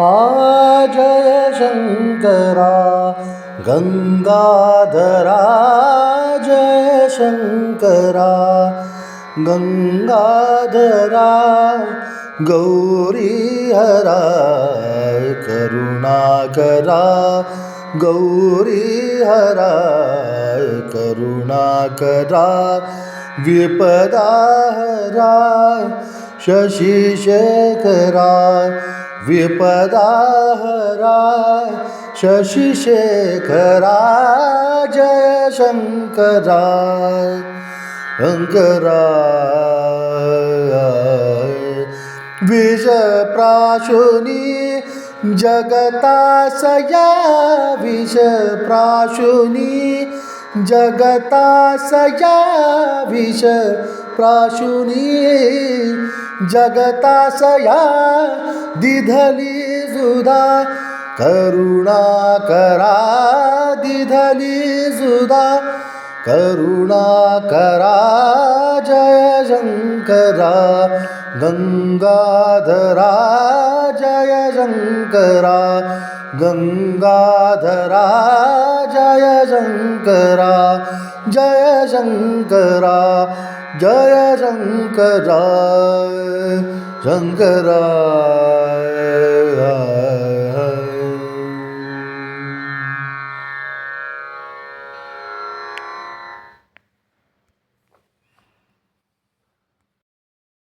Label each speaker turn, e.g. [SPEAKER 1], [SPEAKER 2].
[SPEAKER 1] आ जय शङ्करा गङ्गाधरा जय शङ्करा गङ्गाधरा गौरीहरा करुणाकरा गौरीहरा करुणाकरा विपदाहरा शशिशेखरा विपदाहरा शशिशेखरा जय शङ्करा शङ्करा विषप्राशुनि जगतासया विषप्राशुनि जगतासया विषप्राशुनी जगतासया दिधली सुधा करुणाकरा दिधली जुदा करुणा करा जय शङ्करा गङ्गाधरा जय शङ्करा गङ्गाधरा शङ्करा जय शङ्करा जय शङ्करा शङ्करा